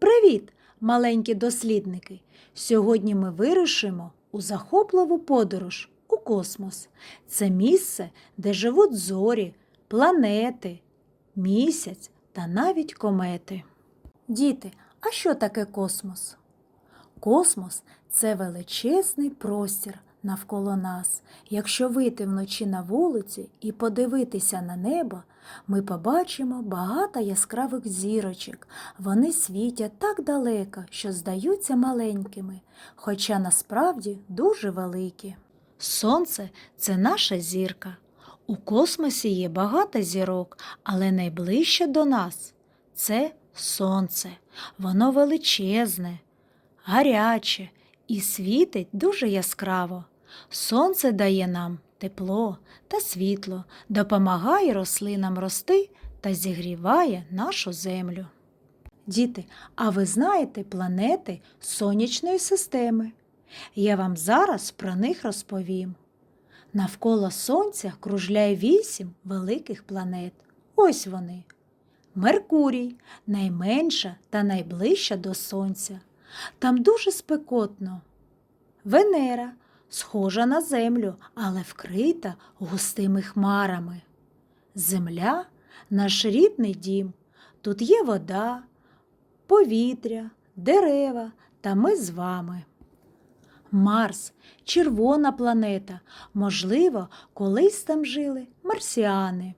Привіт, маленькі дослідники! Сьогодні ми вирушимо у захопливу подорож у космос. Це місце, де живуть зорі, планети, місяць та навіть комети. Діти, а що таке космос? Космос це величезний простір навколо нас. Якщо вийти вночі на вулиці і подивитися на небо, ми побачимо багато яскравих зірочок. Вони світять так далеко, що здаються маленькими, хоча насправді дуже великі. Сонце це наша зірка. У космосі є багато зірок, але найближче до нас це сонце. Воно величезне, гаряче і світить дуже яскраво. Сонце дає нам тепло та світло, допомагає рослинам рости та зігріває нашу землю. Діти, а ви знаєте планети сонячної системи? Я вам зараз про них розповім. Навколо Сонця кружляє вісім великих планет. Ось вони. Меркурій найменша та найближча до Сонця. Там дуже спекотно. Венера схожа на землю, але вкрита густими хмарами. Земля наш рідний дім. Тут є вода, повітря, дерева та ми з вами. Марс червона планета. Можливо, колись там жили марсіани.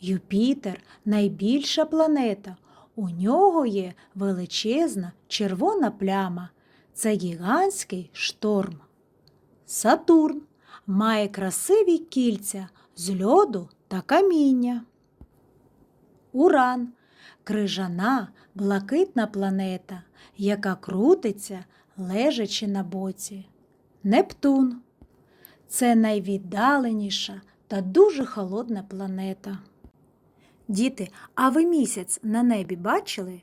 Юпітер найбільша планета. У нього є величезна червона пляма. Це гігантський шторм. Сатурн має красиві кільця з льоду та каміння. Уран крижана блакитна планета, яка крутиться, лежачи на боці. Нептун це найвіддаленіша та дуже холодна планета. Діти, а ви місяць на небі бачили?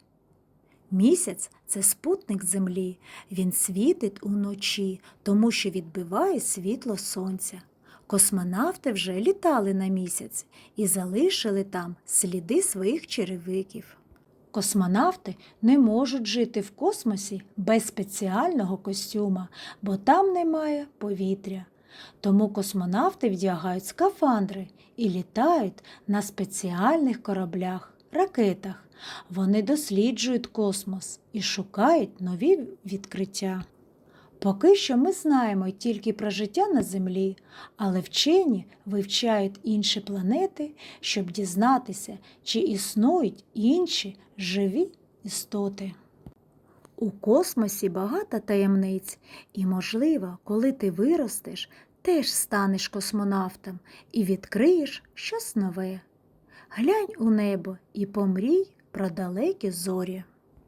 Місяць це спутник Землі. Він світить уночі, тому що відбиває світло сонця. Космонавти вже літали на місяць і залишили там сліди своїх черевиків. Космонавти не можуть жити в космосі без спеціального костюма, бо там немає повітря. Тому космонавти вдягають скафандри і літають на спеціальних кораблях, ракетах. Вони досліджують космос і шукають нові відкриття. Поки що ми знаємо тільки про життя на Землі, але вчені вивчають інші планети, щоб дізнатися, чи існують інші живі істоти. У космосі багато таємниць, і, можливо, коли ти виростеш, теж станеш космонавтом і відкриєш щось нове. Глянь у небо і помрій про далекі зорі.